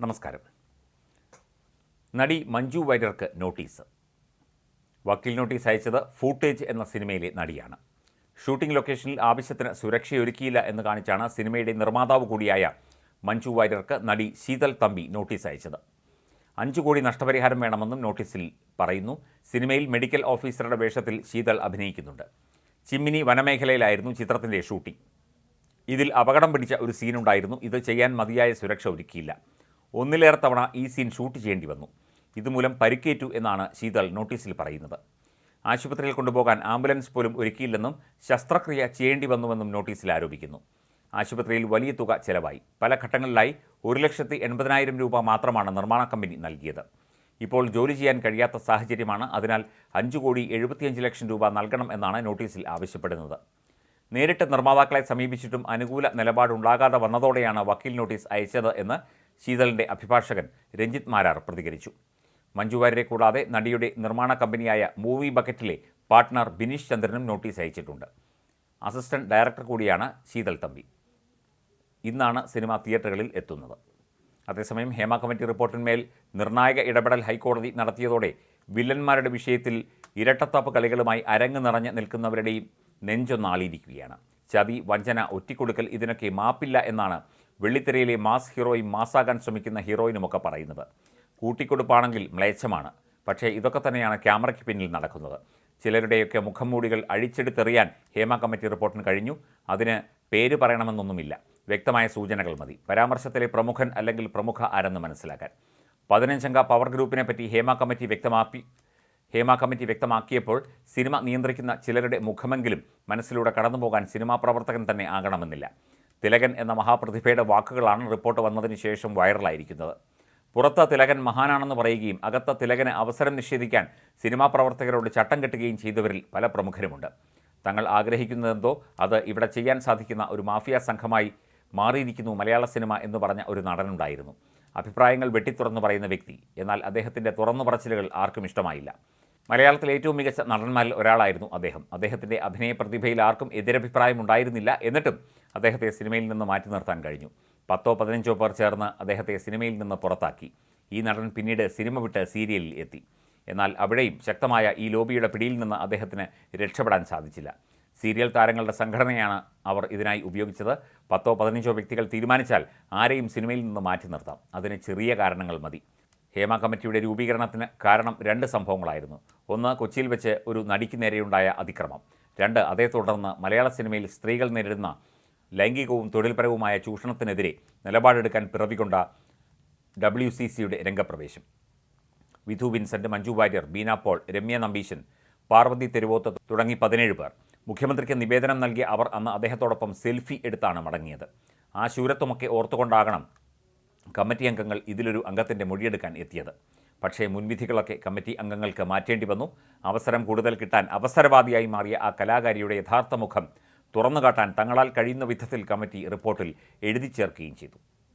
നമസ്കാരം. നടി മഞ്ജു വാര്യർക്ക് നോട്ടീസ്. വക്കീൽ നോട്ടീസ് അയച്ചത് ഫൂട്ടേജ് എന്ന സിനിമയിലെ നടിയാണ്. ഷൂട്ടിംഗ് ലൊക്കേഷനിൽ ആവശ്യത്തിന് സുരക്ഷയൊരുക്കിയില്ല എന്ന് കാണിച്ചാണ് സിനിമയുടെ നിർമ്മാതാവ് കൂടിയായ മഞ്ജു വാര്യർക്ക് നടി ശീതൽ തമ്പി നോട്ടീസ് അയച്ചത്. അഞ്ച് കോടി നഷ്ടപരിഹാരം വേണമെന്നും നോട്ടീസിൽ പറയുന്നു. സിനിമയിൽ മെഡിക്കൽ ഓഫീസറുടെ വേഷത്തിൽ ശീതൽ അഭിനയിക്കുന്നുണ്ട്. ചിമ്മിനി വനമേഖലയിലായിരുന്നു ചിത്രത്തിന്റെ ഷൂട്ടിംഗ്. ഇതിൽ അപകടം പിടിച്ച ഒരു സീനുണ്ടായിരുന്നു. ഇത് ചെയ്യാൻ മതിയായ സുരക്ഷ ഒരുക്കിയില്ല. ഒന്നിലേറെ തവണ ഈ സീൻ ഷൂട്ട് ചെയ്യേണ്ടി വന്നു. ഇതുമൂലം പരിക്കേറ്റു എന്നാണ് ശീതൾ നോട്ടീസിൽ പറയുന്നത്. ആശുപത്രിയിൽ കൊണ്ടുപോകാൻ ആംബുലൻസ് പോലും ഒരുക്കിയില്ലെന്നും ശസ്ത്രക്രിയ ചെയ്യേണ്ടി വന്നുവെന്നും നോട്ടീസിൽ ആരോപിക്കുന്നു. ആശുപത്രിയിൽ വലിയ തുക ചെലവായി. പല ഘട്ടങ്ങളിലായി ഒരു ലക്ഷത്തി എൺപതിനായിരം രൂപ മാത്രമാണ് നിർമ്മാണ കമ്പനി നൽകിയത്. ഇപ്പോൾ ജോലി ചെയ്യാൻ കഴിയാത്ത സാഹചര്യമാണ് അതിനാൽ അഞ്ചു കോടി എഴുപത്തിയഞ്ച് ലക്ഷം രൂപ നൽകണം എന്നാണ് നോട്ടീസിൽ ആവശ്യപ്പെടുന്നത്. നേരിട്ട് നിർമ്മാതാക്കളെ സമീപിച്ചിട്ടും അനുകൂല നിലപാടുണ്ടാകാതെ വന്നതോടെയാണ് വക്കീൽ നോട്ടീസ് അയച്ചത് എന്ന് ശീതളിന്റെ അഭിഭാഷകൻ രഞ്ജിത് മാരാർ പ്രതികരിച്ചു. മഞ്ജു വാര്യരെ കൂടാതെ നടിയുടെ നിർമ്മാണ കമ്പനിയായ മൂവി ബക്കറ്റിലെ പാർട്ട്ണർ ബിനീഷ് ചന്ദ്രനും നോട്ടീസ് അയച്ചിട്ടുണ്ട്. അസിസ്റ്റന്റ് ഡയറക്ടർ കൂടിയാണ് ശീതൾ തമ്പി. ഇന്നാണ് സിനിമ തിയേറ്ററുകളിൽ എത്തുന്നത്. അതേസമയം ഹേമ കമ്മിറ്റി റിപ്പോർട്ടിന്മേൽ നിർണായക ഇടപെടൽ ഹൈക്കോടതി നടത്തിയതോടെ വില്ലന്മാരുടെ വിഷയത്തിൽ ഇരട്ടത്താപ്പ് കളികളുമായി അരങ്ങ് നിറഞ്ഞ് നിൽക്കുന്നവരുടെയും നെഞ്ചൊന്നാളിയിരിക്കുകയാണ്. ചതി വഞ്ചന ഒറ്റിക്കൊടുക്കൽ ഇതിനൊക്കെ മാപ്പില്ല എന്നാണ് വെള്ളിത്തിരയിലെ മാസ് ഹീറോയും മാസാകാൻ ശ്രമിക്കുന്ന ഹീറോയിനുമൊക്കെ പറയുന്നത്. കൂട്ടിക്കൊടുപ്പാണെങ്കിൽ മ്ലേച്ഛമാണ്. പക്ഷേ ഇതൊക്കെ തന്നെയാണ് ക്യാമറയ്ക്ക് പിന്നിൽ നടക്കുന്നത്. ചിലരുടെയൊക്കെ മുഖംമൂടികൾ അഴിച്ചെടുത്തെറിയാൻ ഹേമ കമ്മിറ്റി റിപ്പോർട്ടിന് കഴിഞ്ഞു. അതിന് പേര് പറയണമെന്നൊന്നുമില്ല. വ്യക്തമായ സൂചനകൾ മതി. പരാമർശത്തിലെ പ്രമുഖൻ അല്ലെങ്കിൽ പ്രമുഖ ആരെന്ന് മനസ്സിലാക്കാൻ. പതിനഞ്ചംഗ പവർ ഗ്രൂപ്പിനെ പറ്റി ഹേമ കമ്മിറ്റി വ്യക്തമാക്കി ഹേമ കമ്മിറ്റി വ്യക്തമാക്കിയപ്പോൾ സിനിമ നിയന്ത്രിക്കുന്ന ചിലരുടെ മുഖമെങ്കിലും മനസ്സിലൂടെ കടന്നുപോകാൻ സിനിമാ പ്രവർത്തകൻ തന്നെ ആകണമെന്നില്ല. തിലകൻ എന്ന മഹാപ്രതിഭയുടെ വാക്കുകളാണ് റിപ്പോർട്ട് വന്നതിന് ശേഷം വൈറലായിരിക്കുന്നത്. പുറത്ത് തിലകൻ മഹാനാണെന്ന് പറയുകയും അകത്ത് തിലകന് അവസരം നിഷേധിക്കാൻ സിനിമാ പ്രവർത്തകരോട് ചട്ടം കെട്ടുകയും ചെയ്തവരിൽ പല പ്രമുഖരുമുണ്ട്. തങ്ങൾ ആഗ്രഹിക്കുന്നതെന്തോ അത് ഇവിടെ ചെയ്യാൻ സാധിക്കുന്ന ഒരു മാഫിയ സംഘമായി മാറിയിരിക്കുന്നു മലയാള സിനിമ എന്ന് പറഞ്ഞ ഒരു നടനുണ്ടായിരുന്നു. അഭിപ്രായങ്ങൾ വെട്ടിത്തുറന്നു പറയുന്ന വ്യക്തി എന്നാൽ അദ്ദേഹത്തിന്റെ തുറന്നു പറച്ചിലുകൾ ആർക്കും ഇഷ്ടമായില്ല. മലയാളത്തിലെ ഏറ്റവും മികച്ച നടന്മാരിൽ ഒരാളായിരുന്നു അദ്ദേഹം. അദ്ദേഹത്തിന്റെ അഭിനയ പ്രതിഭയിൽ ആർക്കും എതിരഭിപ്രായം ഉണ്ടായിരുന്നില്ല. എന്നിട്ടും അദ്ദേഹത്തെ സിനിമയിൽ നിന്ന് മാറ്റി നിർത്താൻ കഴിഞ്ഞു. പത്തോ പതിനഞ്ചോ പേർ ചേർന്ന് അദ്ദേഹത്തെ സിനിമയിൽ നിന്ന് പുറത്താക്കി. ഈ നടൻ പിന്നീട് സിനിമ വിട്ട് സീരിയലിൽ എത്തി. എന്നാൽ അവിടെയും ശക്തമായ ഈ ലോബിയുടെ പിടിയിൽ നിന്ന് അദ്ദേഹത്തിന് രക്ഷപ്പെടാൻ സാധിച്ചില്ല. സീരിയൽ താരങ്ങളുടെ സംഘടനയാണ് അവർ ഇതിനായി ഉപയോഗിച്ചത്. പത്തോ പതിനഞ്ചോ വ്യക്തികൾ തീരുമാനിച്ചാൽ ആരെയും സിനിമയിൽ നിന്ന് മാറ്റി നിർത്താം. അതിന് ചെറിയ കാരണങ്ങൾ മതി. ഹേമ കമ്മിറ്റിയുടെ രൂപീകരണത്തിന് കാരണം രണ്ട് സംഭവങ്ങളായിരുന്നു. ഒന്ന് കൊച്ചിയിൽ വെച്ച് ഒരു നടിക്ക് നേരെയുണ്ടായ അതിക്രമം. രണ്ട് അതേ തുടർന്ന് മലയാള സിനിമയിൽ സ്ത്രീകൾ നേരിടുന്ന ലൈംഗികവും തൊഴിൽപരവുമായ ചൂഷണത്തിനെതിരെ നിലപാടെടുക്കാൻ പിറവികൊണ്ട ഡബ്ല്യു സി സിയുടെ രംഗപ്രവേശം. വിധു വിൻസെന്റ് മഞ്ജു വാര്യർ ബീന പോൾ രമ്യ നമ്പീശൻ പാർവതി തെരുവോത്ത് തുടങ്ങി പതിനേഴ് പേർ. മുഖ്യമന്ത്രിക്ക് നിവേദനം നൽകിയ അവർ അന്ന് അദ്ദേഹത്തോടൊപ്പം സെൽഫി എടുത്താണ് മടങ്ങിയത്. ആ ശൂരത്വമൊക്കെ ഓർത്തുകൊണ്ടാകണം കമ്മിറ്റി അംഗങ്ങൾ ഇതിലൊരു അംഗത്തിന്റെ മൊഴിയെടുക്കാൻ എത്തിയത്. പക്ഷേ മുൻവിധികളൊക്കെ കമ്മിറ്റി അംഗങ്ങൾക്ക് മാറ്റേണ്ടി വന്നു. അവസരം കൂടുതൽ കിട്ടാൻ അവസരവാദിയായി മാറിയ ആ കലാകാരിയുടെ യഥാർത്ഥ മുഖം തുറന്നുകാട്ടാൻ തങ്ങളാൽ കഴിയുന്ന വിധത്തിൽ കമ്മിറ്റി റിപ്പോർട്ടിൽ എഴുതി ചേർക്കുകയും ചെയ്തു